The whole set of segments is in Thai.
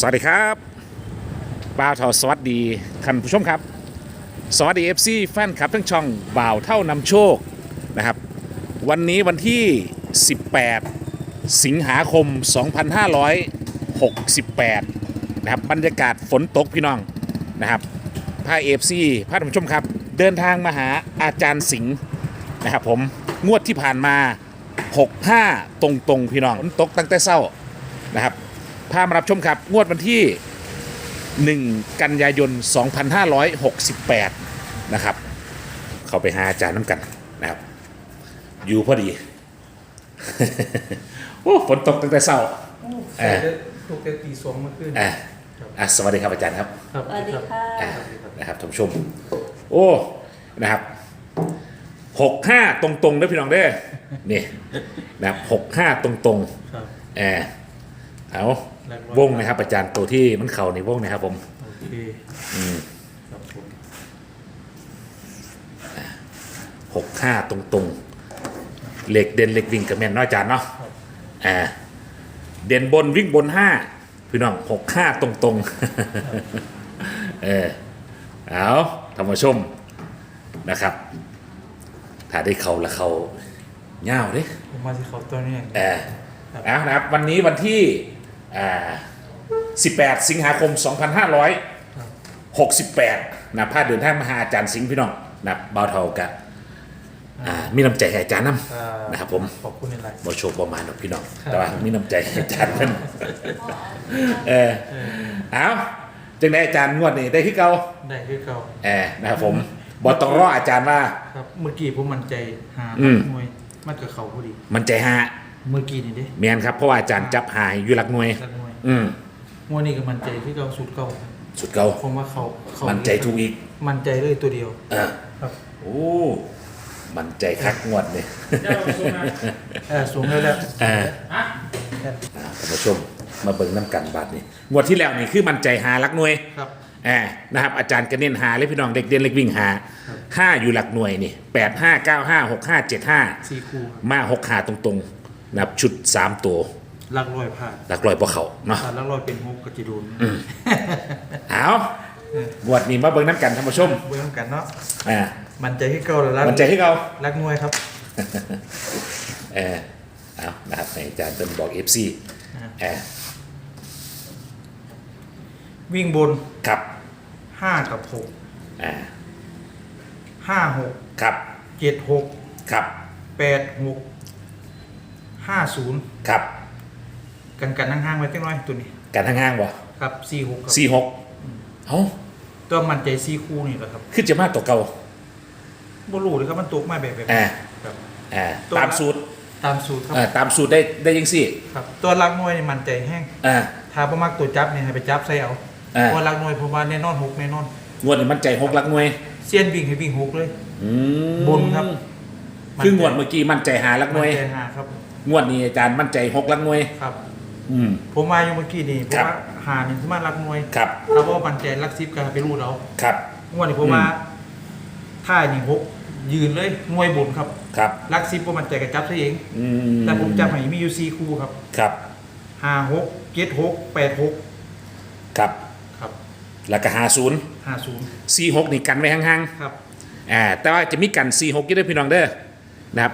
สวัสดีครับบ่าวเท่าสวัสดีท่านผู้ชมครับ สวัสดี FC แฟนคลับทั้งช่องบ่าวเท่านำโชคนะครับ วันนี้วันที่ 18 สิงหาคม 2568 นะครับบรรยากาศฝนตกพี่น้องนะครับพาเอฟซีพาท่านผู้ชมครับ เดินทางมาหาอาจารย์สิงห์นะครับผมงวดที่ผ่านมา 65 ตรงๆ พี่น้องฝนตกตั้งแต่เช้านะครับ พามารับชมครับงวดวันที่ 1 กันยายน 2568 นะครับ เข้าไปหาอาจารย์น้ำกันนะครับ อยู่พอดี โอ้ฝนตกตั้งแต่เช้า เออถูกแต่ตีสองเมื่อคืนอะอะสวัสดีครับอาจารย์ครับ ครับสวัสดีค่ะ อะนะครับท่านผู้ชม โอ้ นะครับหกห้าตรงๆเด้อพี่น้องเด้อนี่นะครับหกห้าตรงครับ ๆแอบเอา วงนะครับอาจารย์ตัวที่มันเข่าในวงนะครับผมโอเคครับผมหกห้าตรงๆ เหล็กเด่นเหล็กวิ่งกับแม่นเนาะอาจารย์เนาะอ่าเด่นบนวิ่งบนห้าพี่น้องหกห้าตรงๆเออเอาท่านผู้ชมนะครับ ถ้าได้เขาละเขาเง่าวเด้ผมมาที่เขาตัวนี้เออเอานะครับวันนี้วันที่ อ่า18 สิงหาคม 2568นะพาเดินทางมาหาอาจารย์สิงห์พี่น้องนะบ่าวเท่ากับอ่ามีน้ำใจให้อาจารย์นำนะครับผมขอบคุณในไลน์บ่โชคบ่มาดอกพี่น้อง แต่ว่ามีน้ำใจให้อาจารย์นั่นเออเอาจังได้อาจารย์งวดนี้ได้ที่เก่าได้คือเก่าเออนะครับผมบ่ต้องรออาจารย์ว่าครับเมื่อกี้ผมมั่นใจหาอืมมวยมันกับเขาพอดี มันใจหา เมื่อกี้นี่เด้เมียนครับเพราะว่าอาจารย์จับหายอยู่หลักหน่วย สักมวยอืมมวยนี่ก็มั่นใจคือเก่าสุดเก่าสุดเก่าผมว่าเขาเขามันใจถูกอีกมั่นใจเลยตัวเดียวเออครับโอ้มันใจคักงวดเลยเออสูงแล้วแล้วอ่าอ่าท่านผู้ชมมาเบิ่งน้ำกันบาทนี่งวดที่แล้วนี่คือมันใจหาหลักหน่วยครับอ่านะครับอาจารย์ก็เน้นหาเลยพี่น้องเด็กเด่นเล็กวิ่งหาห้าอยู่หลักหน่วยนี่แปดห้าเก้าห้าหกห้าเจ็ดห้าซีคูมาหกหาตรงๆ นะครับชุดสามตัวลักลอยผ่านหลักลอยพวเขาเนาะผ่านลักลอยเป็นฮกกระจิโดนเอางวดนี้มาเบิ่งน้ำกันท่านผู้ชมเบื้องกันเนาะอ่ามั่นใจคือเก่าแล้วลักมันใจให้เราลักมวยครับเออเอานะครับให้อาจารย์เป็นบอกเอฟซีอ่าเออวิ่งบนครับห้ากับหกอ่าห้าหกครับเจ็ดหกครับแปดหก ห้าศูนย์ครับ กันกันห่างๆไว้จังน้อยตัวนี้ กันทางห้างบ่ครับสี่หกครับสี่หกเอ้าตัวมันใจสี่คู่นี่แหละครับขึ้นจะมาตัวเก่าบ่รู้เลยครับมันตกมาแบบแบบอ่าครับ อ่าตัวตามสูตรตามสูตรครับอ่าตามสูตรได้ได้ยังสี่ครับ ตัวรักน้อยนี่มันใจแห้งอ่า ถ้าประมักตัวจับเนี่ยให้ไปจับใส่เอาอ่า เพราะรักน้อยผมว่าแน่นอนหกแน่นอนงวดนี้มันใจหกหลักหน่วยเสี้ยนวิ่งให้วิ่งหกเลย อืมบนครับ คืองวดเมื่อกี้มันใจหาหลักหน่วยมันใจหาครับ งวดนี้อาจารย์มั่นใจหกหลักหน่วย ครับ อืม ผมมาอยู่เมื่อกี้นี่เพครัราะบ ว่าหานี่สามารถรักน้อยครับ ถ้าว่ามันใจรักซิปก็ไปรูดเอาครับ งวดนี้ผมว่าท่านี่หกยืนเลยหน่วยบนครับครับลักซิปว่ามันใจกับจับซะเอง อืมแต่ผมจำให้มีอยู่สี่คู่ครับครับ ห้าหกเจ็ดหกแปดหกครับ ครับแล้วก็หาศูนย์ห้าศูนย์สี่หกนี่กันไว้ห่างครับ ๆ อ่า แต่ว่าจะมีกันสี่หกยี่ด้วยพี่น้องเด้อ นะครับ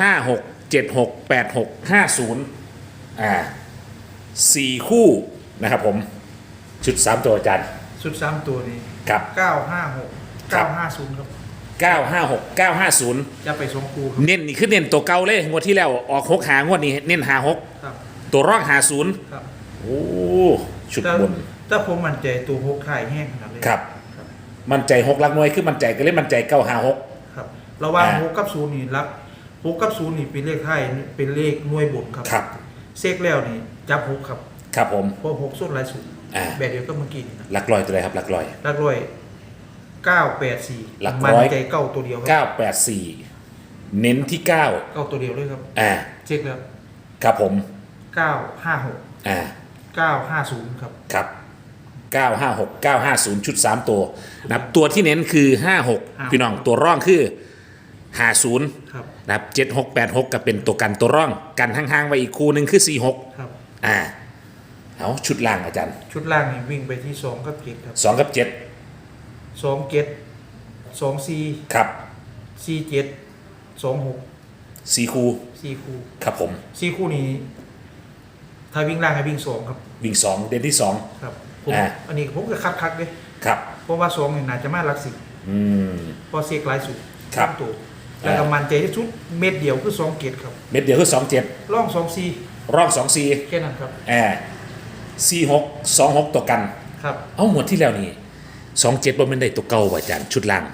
ห้าหก เจ็ดหกแปดหกห้าศูนย์อ่าสี่คู่นะครับผม ชุดสามตัวอาจารย์สุดสามตัวนี้ครับ เก้าห้าหกครัเก้าบ ห้าศูนย์ครับเก้าห้าหกเก้าห้าศูนย์จะไปสองคู่ครับเน้นนี่คือเน้นตัวเก่าเลยงวดที่แล้วออกหกหางวดนี้เน้นหาหกครับตัวร่องหาศูนย์ครับโอ้ชุดแต่บนถ้าผมมั่นใจตัวหกถ่ายแห้งขนาดเลยครับ ครับ มันใจหกหลักหน่วยคือมันใจก็เลยมันใจเก้าหาหก ครับระหว่างอ่า หกกับศูนย์นี่รัก หกกับศูนย์นี่เป็นเลขไทายเป็นเลขหน่วยบนครับครับ เซกแล้วนี่จับหกครับครับผมเพราะหกสุดหลายสุดอ่าแบบเดียวก็เมื่อกี้นี่นะหลักลอยตัวอะไรครับหลักลอยรักร้อยเก้าแปดสี่หลักมัร้อยใจเก้าตัวเดียวครับเก้าแปดสี่เน้นที่เก้าเก้าตัวเดียวเลยครับอ่า เช็คแล้วครับผม เก้าห้าหกอ่า เก้าห้าศูนย์ครับครับเก้าห้าหกเก้าห้าศูนย์ชุดสามตัวนะครับตัวที่เน้นคือห้าหก56 พี่น้อง ตัวร่องคือห้าศูนย์ครับ นะครับเจ็ดหกแปดหกก็เป็นตัวกันตัวร่อง กันห่างๆไว้อีกคู่หนึ่งคือสี่หกครับ อ่าเอาชุดล่างอาจารย์ชุดล่างนี่วิ่งไปที่สองกับเจ็ดครับสองกับเจ็ดสองเจ็ดสองสี่ครับสี่เจ็ดสองหกสี่คู่สี่คู่ครับผมสี่คู่นี้ ถ้าวิ่งล่างให้วิ่งสองครับ วิ่งสองเด่นที่สอง ครับผมอ่า อันนี้ผมก็คัดคัดๆเลยครับ เพราะว่าสองนี่น่าจะมาหลักสิบอืม เพอเสกหลายสุดครับ ตัว แล้วก็มันใจที่สุดเม็ดเดียวคือสองเกตครับเม็ดเดียวคือสองเจ็ดล่องสองสี่ร่องสองสี่แค่นั้นครับแอร์สี่หกสองหกตัวกัน ครับ เอ้าหมวดที่แล้วนี่สองเจ็ดบนมันได้ตัวเก่าว่ะอาจารย์ชุดล่าง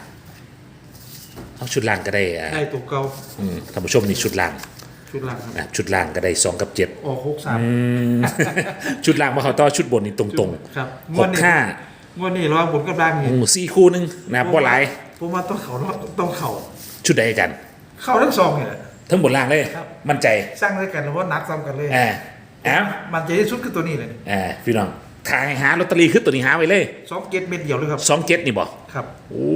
เอาชุดล่างก็ได้อ่าได้ตัวเก่าอืมท่านผู้ชมนี่ชุดล่างชุดล่างครับนะชุดล่างก็ได้สองกับเจ็ดออกหกสาม อืม ชุดล่างมาเขาต่อชุดบนนี่ตรงครับๆหกห้างวดนี้รอบนกับล่างนี่อืมสี่คู่หนึงนะบ่หลาย ผมว่าต้องเขาต้องเขา ชุดใดอาจารย์เข้าทั้งสองเนี่ยแหละ ทั้งบนล่างเลย ครับ มั่นใจสร้างด้วยกันแล้วว่านักซ้ำกันเลยแอบแอบมันใจที่สุดคือตัวนี้เลยแอบพี่น้องขายหาลอตเตอรี่ขึ้นตัวนี้หาไว้เลยสองเกตเม็ดเดียวเลยครับสองเจ็ดนี่บ่ครับโอ้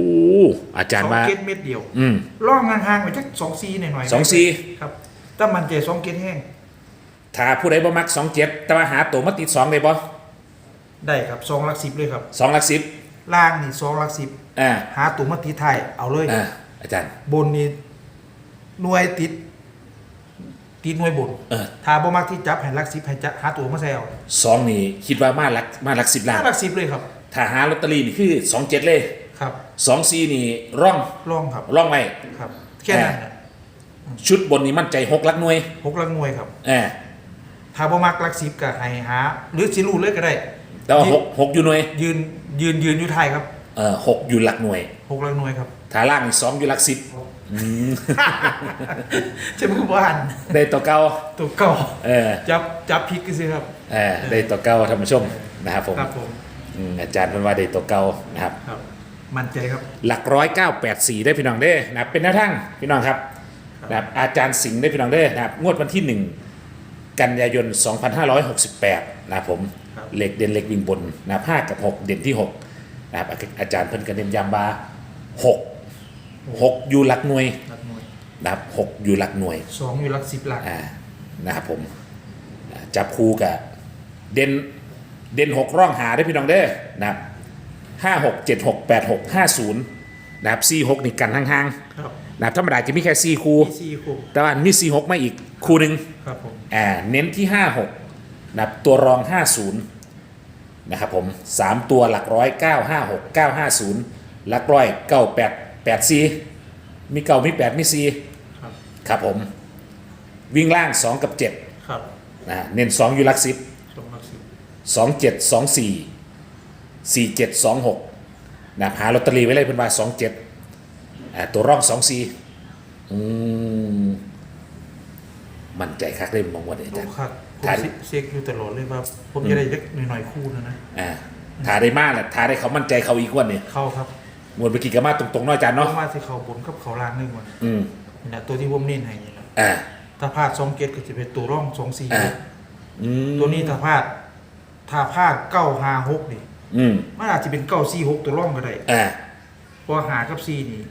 อาจารสย์องว่า เกตเม็ดเดียวอืม ล่องห่างๆไปจักสองซีหน่อยๆสองสี่ครับถ้ามันใจสองเกตแห้งถ้าผู้ใดบ่มักสองเจ็ดแต่ว่าหาตัวมาติดสองได้บ่ได้ครับสองหลักสิบเลยครับ สองหลักสิบล่างนี่สองหลักสิบอ่าหาตัวมาตีไทายเอาเลย อ่า อาจารย์ บนนี่หน่วยติด ติดหน่วยบนเออ ถ้าบ่มักที่จับให้หลักสิบให้จับหาตัวมาใส่เอาสองนี่คิดว่ามาหลักมาหลักสิบล้าหานหลักสิบเลยครับ ถ้าหาลอตเตอรี่นี่คือสองเจ็ดเลยครับสองสี่นี่ร่องลองครับร่องไว้ครับ แค่นั้นน่ะชุดบนนี่มั่นใจหกหลักหน่วยหกหลักหน่วยครับ เออถ้าบ่มักหลักสิบก็ให้หา หรือสิรูดเลยก็ได้ แต่ว่าหกหกอยู่หน่วยยืนยืนยืนอยู่ไทายครับเออหกอยู่หลักหน่วย หกหลักหน่วยครับ ถ้าล่างนี่สองอยู่หลักสิบอืมใช่ไหมคุณบ้านได้ตัวเก่าตัวเก่าเออจับจับพลิกกันสิครับเออได้ตัวเก่าท่านผู้ชมนะครับผมครับผมอืมอาจารย์เพิ่นว่าได้ตัวเก่านะครับครับ มั่นใจครับ หลักร้อยเก้าแปดสี่ได้พี่น้องเด้อนะครับเป็นแนวทางพี่น้องครับครับนะครับอาจารย์สิงห์ได้พี่น้องเด้อนะครับงวดวันที่หนึ่งกันยายน 2568 นะครับผมครับ เหล็กเด่นเหล็กวิ่งบนนะครับ5กับ 6 เด่นที่ 6 นะครับอาอาจารย์เพิ่นก็เน้นย้ำว่า6 6อยู่หลักหน่วยหลักหน่วยนะครับ6อยู่หลักหน่วยสองอยู่หลักสิบหลักอ่านะครับผมอ่าจับคู่กับเด่นเด่นหกร่องหาได้พี่น้องเด้อนะครับห้าหกเจ็ดหกแปดหกห้าศูนย์นะครับสี่หกนี่กันห่างครับๆนะครับธรรมดาจะมีแค่สี่คู่ มีสี่คู่แต่ว่ามีสี่หกมาอีกคู่หนึ่ง ครับผมอ่าเน้นที่ห้าหกนะครับตัวรองห้าศูนย์นะครับผมสามตัวหลักร้อยเก้าห้าหกเก้าห้าศูนย์หลักร้อยเก้า แปดแปดสี่มีเก้ามีแปดมีสี่ครับ ครับผม วิ่งล่างสองกับเจ็ดครับนะฮะเน้นสองอยู่หลักสิบสองหลักสิบสองเจ็ดสองสี่สี่เจ็ดสองหกนะหาลอตเตอรี่ไว้เลยเป็นว่าสองเจ็ดตัวร่องสองสี่อืมมั่นใจคักได้มองว่าได้โอ้จ้ะครับผมถ่ายเช็คอยู่ตลอดเลยว่าผมจะได้เล็กหน่อยๆคู่นะนะอ่าถ้าได้มากแหละถ้าได้เขามั่นใจเขาอีกวันเนี่ยเข้าครับ มวนไปกี่กระมาตรงๆเน้อยจานเนาะเนาะมาที่เขาบนกับเขาล่างหนึ่งวันอืม นี่นะตัวที่ผมเน้นให้นี่แหละอ่า ถ้าพลาดสองเกตก็จะเป็นตัวร่องสองสี่อ่า อืมตัวนี้ถ้าพลาดถ้าพลาดเก้าห้าหกนี่อืม มันอาจจะเป็นเก้าสี่หกตัวร่องก็ได้อ่า เพราะหากับสี่นี่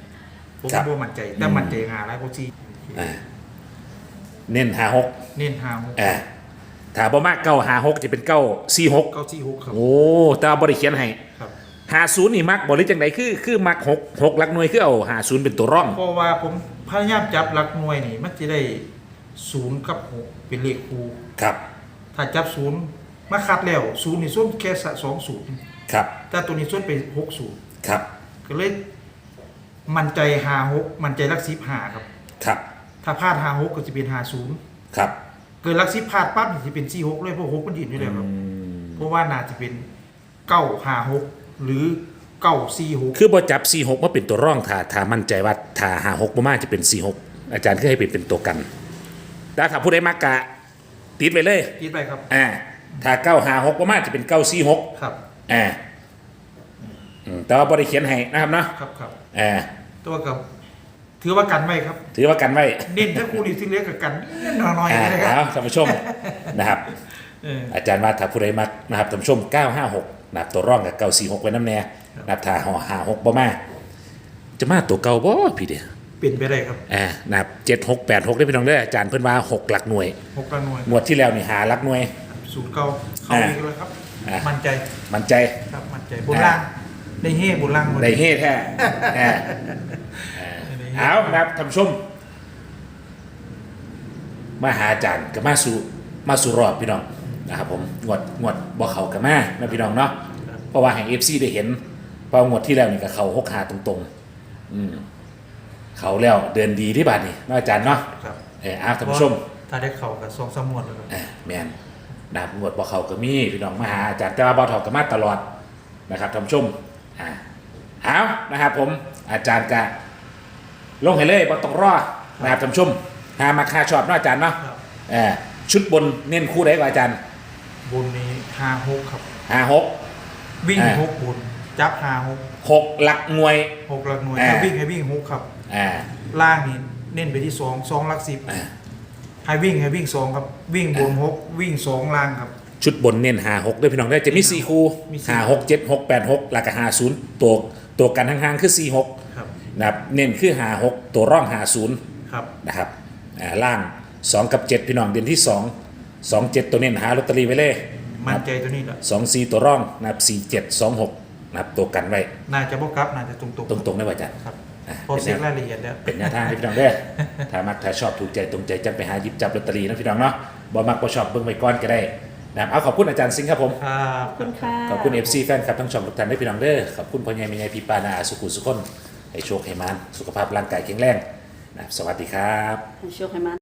ผมครับบ่มั่นใจแต่มั่นใจหาแล้วก็สี่อ่า เน้นหาหกเน้นหาหกอ่าถ้าบ่มากเก้าหาหกจะเป็นเก้าสี่หกเก้าสี่หกครับโอ้แต่ว่าบริเขียนให้ ครับ หาศูนย์นี่มักบริจังไดคือคือมักหกหกหลักหน่วยคือเอาหาศูนย์เป็นตัวร่อง เพราะว่าผมพยายามจับหลักหน่วยนี่ มันจะได้ศูนย์กับหกเป็นเลขคูครับ ถ้าจับศูนย์มาคัดแล้วศูนย์นี่ส่วนแค่สะสองศูนย์ครับ แต่ตัวนี้ส่วนไปหกศูนย์ครับ ก็เลยมั่นใจหาหกมั่นใจลักสิบหาครับ ครับ ถ้าพลาดหาหกก็จะเป็นหาศูนย์ครับ เกิดลักสิบพลาดปั๊บนี่จะเป็นสี่หกเลยเพราะหกมันยืนอยู่แล้วครับอืมเพราะว่าน่าจะเป็นเก้าหาหก หรือเก้าสี่หกคือบ่จับสี่หกมาเป็นตัวร่องถ้าถ้ามั่นใจว่าถ้าหาหกบ่มาจะเป็นสี่หกอาจารย์คือให้เป็นเป็นตัวกันแล้วถ้าผู้ใดมักกะ ติดไปเลยคิดไปครับ อ่าถ้าเก้าหาหกบ่มาจะเป็นเก้าสี่หกครับ อ่าอืมแต่ว่าบริเขียนให้นะครับเนาะครับครับอ่าตัวกับ ถือว่ากันไว้ครับ ถือว่ากันไว้เน้นถ้าคูนี่ที่เล็กกับกันน้อยอ่าๆนะครับ เอาท่านผู้ชมนะครับ เอออาจารย์ว่าถ้าผู้ใดมักนะครับท่านผู้ชม 956 นะครับตัวร่องกับ946ไว้น้ำแน่นะครับถ้าห่อหาหกบ่มาจะมาตัวเก่าบ่พี่เดียเป็นไปได้ครับอ่านะครับ7686ได้พี่น้องเด้ออาจารย์เพิ่นว่า6หลักหน่วยหกละหน่วยงวดที่แล้วนี่หาหลักหน่วยสูตรเก่าเข้าอ่าอีกแล้วครับ อ่ามั่นใจมั่นใจ ครับมั่นใจบนล่างได้เฮ่บนล่างหมด ได้เฮ็ดแท้แท้เอานะครับท่านผู้ชม มาหาอาจารย์กับมาสู่มาสู่รอบพี่น้อง นะครับผมงวดงวดบ่เขากับมานะพี่น้องเนาะเพราะว่าแห่งเอฟซีได้เห็นเพองวดที่แล้วนี่กับเขาหกหาตรงๆ อืมเขาแล้วเดินดีที่บาทนี่เนาะอาจารย์เนาะครับเออเอาท่านผู้ชมถ้าได้เข่ากับสองสามหมวดแล้วครับเออแมนดาบงวดบ่เขาก็มีพี่น้องมาหาอาจารย์แต่ว่าบ่เถาก็มาตลอดนะครับท่านผู้ชมอ่าเอานะครับผมอาจารย์กะลงให้เลยบ่ต้องรอนะครับท่านผู้ชมหามาค่าชอบเนาะอาจารย์เนาะครับเออชุดบนเน้นคู่ไหนกว่าอาจารย์ บนนี้ห้าหกครับ ห้าหก วิ่งอ่า หกบนจับห้าหกหกหลักหน่วย หกหลักหน่วยอ่า ถ้าวิ่งให้วิ่งหกครับ อ่าล่างนี่เน้นไปที่สองสองหลักสิบอ่าให้วิ่งให้วิ่งสองครับ วิ่งบนหกวิ่งสองล่างครับ ชุดบนเน้นหาหกด้วยพี่น้องได้อจะมีสี่คู่มีสี่ หาหกเจ็ดหกแปดหกแล้วก็หาศูนย์ตัวตัวกันห่างๆคือสี่หกครับนะครับเน้นคือหาหกตัวร่องหาศูนย์ครับ นะครับอ่าล่าง2กับ7พี่น้องเดือนที่ 2 2 7ตัวเน้นหาลอตเตอรี่ไว้เลยมั่นใจตัวนี้แหละสองสี่ตัวร่องนะครับ4 7 2 6นะครับตัวกันไว้ น่าจะบกลับน่าจะตรงๆตรงๆได้ป่ะจ๊ะครับอะพอเป็นเช็คแนวรายละเอียดแล้ว เป็นแนวทางให้พี่น้องเด้อ ถ้ามักถ้าชอบถูกใจตรงใจจังไปหาหยิบจับลอตเตอรี่นะพี่น้องเนาะบ่มักบ่ชอบเบิ่งไปก่อนก็ได้นะครับเอาขอบคุณอาจารย์สิงห์ครับผม ครับขอบคุณค่ะ ขอบคุณ FC แฟนคลับทั้งช่องทุกท่านด้วยพี่น้องเด้อขอบคุณพ่อใหญ่แม่ใหญ่พี่ปานาอาสุขุสุขคนให้โชคให้มานสุขภาพร่างกายแข็งแรงนะครับสวัสดีครับ ให้โชคให้มัน